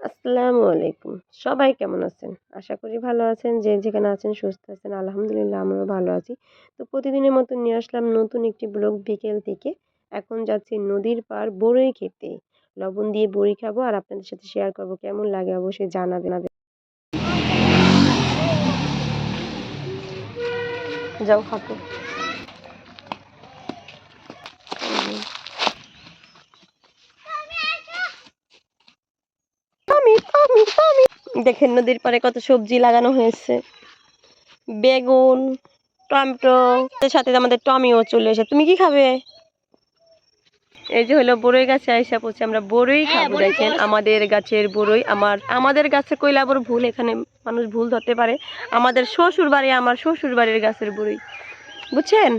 আসসালামু আলাইকুম। সবাই কেমন আছেন? আশা করি ভালো আছেন, যে যেখানে আছেন সুস্থ আছেন, আলহামদুলিল্লাহ আমরাও ভালো আছি। তো প্রতিদিনের মতো নিয়ে আসলাম নতুন একটি ব্লগ বিকেল থেকে। এখন যাচ্ছি নদীর পার বড়ই খেতে। লবণ দিয়ে বড়ি খাব আর আপনাদের সাথে শেয়ার করব কেমন লাগে অবশ্যই জানাবেন। যাও খাতো টমি টমি টমি দেখেন নদীর পাড়ে কত সবজি লাগানো হয়েছে। বেগুন টমেটো এর সাথে আমাদের টমিও চলে এসে তুমি কি খাবে? এই যে হলো বড়ই গাছে আইসা পড়ছে আমরা বড়ই খাব। দেখেন আমাদের গাছের বড়ই আমার আমাদের গাছে কইলে আবার ভুল এখানে মানুষ ভুল ধরতে পারে। আমাদের শ্বশুর বাড়ি আমার শ্বশুর বাড়ির গাছের বড়ই। বুঝছেন?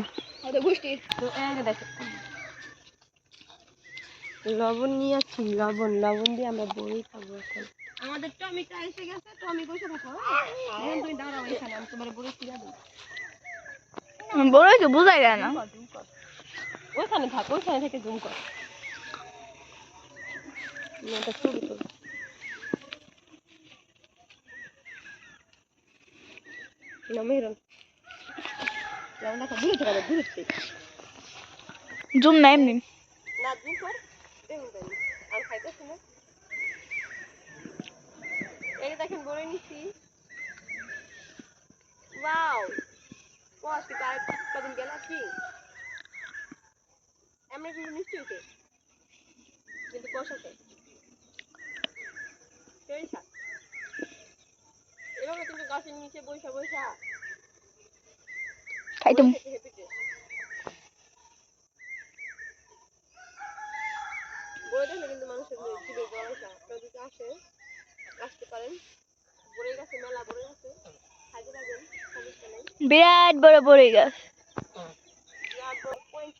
তো এই যে দেখেন। লবণ নিয়ে আসছি লবণ লবণ দিয়ে আমরা বড়ি খাব এখন। আমাদের টমিটা এসে গেছে টমি বসে থাকো এখন তুমি দাঁড়াও এখানে আমি তোমার বড়ি ছিড়া দেবো। বড় তো বোঝাই যায় না। ওইখানে থাক ওইখানে থেকে জুম কর। এটা ছবি তোল। জুম না এমনি। না জুম কর। দেখুন তাই আমি খাইতেছি না। এই দেখেন বড়ই নিচ্ছি। ওয়াও তার কদিন গেল কি? এমনি কিন্তু হইতে কিন্তু কষাতে স্বাদ এভাবে কিন্তু গাছের নিচে বৈশা বৈশা খাইতাম খেতে হেঁটে বলে দেখলে কিন্তু মানুষের জীবে আপনারা যদি আসেন আসতে পারেন। বড়ে গেছে মেলা বড়ে গেছে। খাইতে পারবেন সমস্যা নেই। বিরাট বড় বড়ে গাছ। বিরাট বড় পয়েন্ট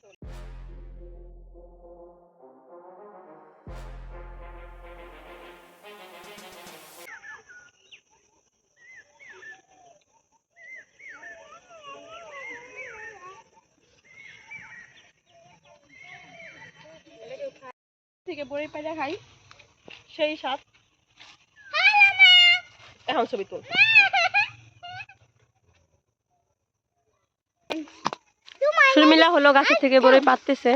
থেকে বড়ি পাইরা খাই সেই স্বাদ। এখন ছবি তুল। শর্মিলা হলো গাছের থেকে বড়ই পাততেছে।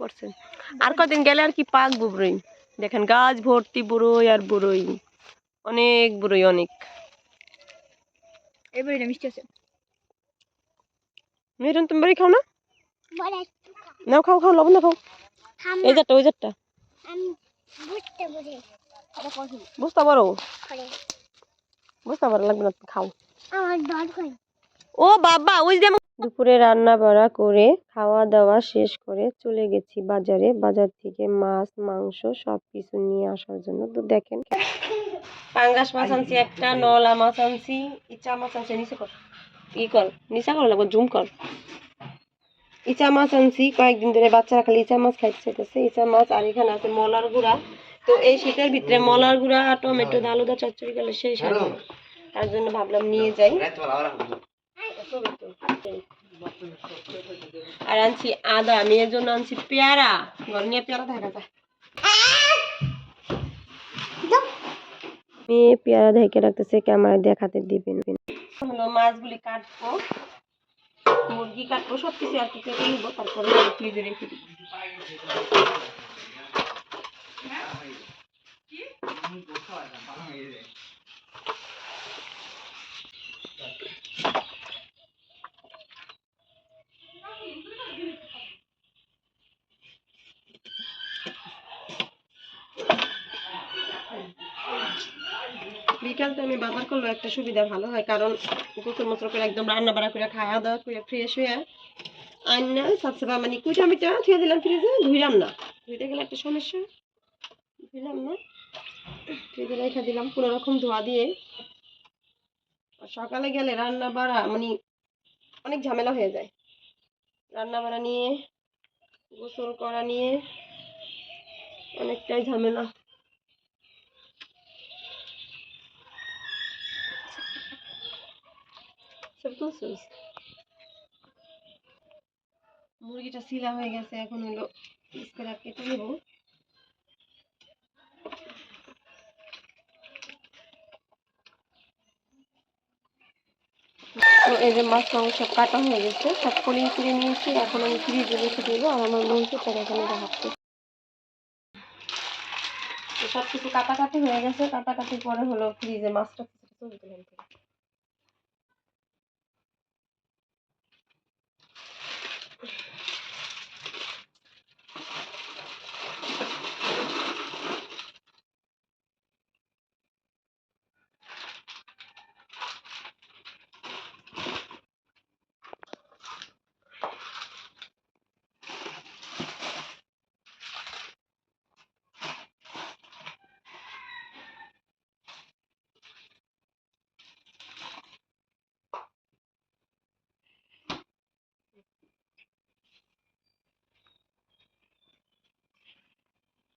পড়ছে। আর কদিন গেলে আর কি পাকবো বড়ই দেখেন গাছ ভর্তি বড়ই আর বড়ই অনেক বড়ই অনেক। এই বড়িটা মিষ্টি আছে। মেরুন তুমি বড়ি খাও না? নাও খাও খাও লবণ দাও খাও। এই যারটা ওই যারটা বুঝতে পারো? বুঝতে পারো লাগবে না খাও। ও বাবা ওই যে দুপুরে রান্না বাড়া করে খাওয়া দাওয়া শেষ করে চলে গেছি বাজারে। বাজার থেকে মাছ মাংস সব কিছু নিয়ে আসার জন্য। তো দেখেন পাঙ্গাস মাছ আনছি একটা নলা মাছ আনছি ইচা মাছ আনছি। নিচে কর। ই কর নিচা কর লাগবে জুম কর। ইচা মাছ আনছি কয়েকদিন ধরে বাচ্চারা খালি ইচা মাছ খাইতে চাইতেছে। ইচা মাছ আর এখানে আছে মলার গুঁড়া। তো এই শীতের ভিতরে মলার গুঁড়া টমেটো দিয়ে আলুদা চচ্চড়ি গেলে সেই হয়। তার জন্য ভাবলাম নিয়ে যাই। আর আনছি আদা মেয়ের জন্য আনছি পেয়ারা। ঘর নিয়ে পেয়ারা দেখা যায়। মেয়ে পেয়ারা দেখে রাখতেছে ক্যামেরা দেখাতে দিবেন হলো মাছগুলি কাটবো। মুরগি কাটবো সব কিছু আর কি কেটে নিবো তারপরে ফ্রিজে রেখে দিব। বিকাল টাইমে বাজার করলে একটা সুবিধা ভালো হয়, কারণ গোসল মোসল করে একদম রান্না বাড়া করে খাওয়া দাওয়া করে ফ্রেশ হয়ে আইনা সাবসাবা মানে কুইটা মিটা থুয়ে দিলাম ফ্রিজে ধুইলাম না। ধুইতে গেলে একটা সমস্যা। ধুইলাম না। ফ্রিজে রেখে দিলাম কোনো রকম ধোয়া দিয়ে। আর সকালে গেলে রান্না বাড়া মানে অনেক ঝামেলা হয়ে যায়। রান্না বাড়া নিয়ে, গোসল করা নিয়ে অনেকটাই ঝামেলা। সব তুলছিস মুরগিটা সিলা হয়ে গেছে এখন হলো পিস করে কেটে নেব। তো এই যে মাছ মাংস সব কাটা হয়ে গেছে সব কলিং করে নিয়েছি এখন আমি ফ্রিজে রেখে দেবো আর আমার মুরগিটাকে এখানে রাখতে সব কিছু কাটাকাটি হয়ে গেছে কাটাকাটির পরে হলো ফ্রিজে মাছটা কিছুটা তুলে দিলাম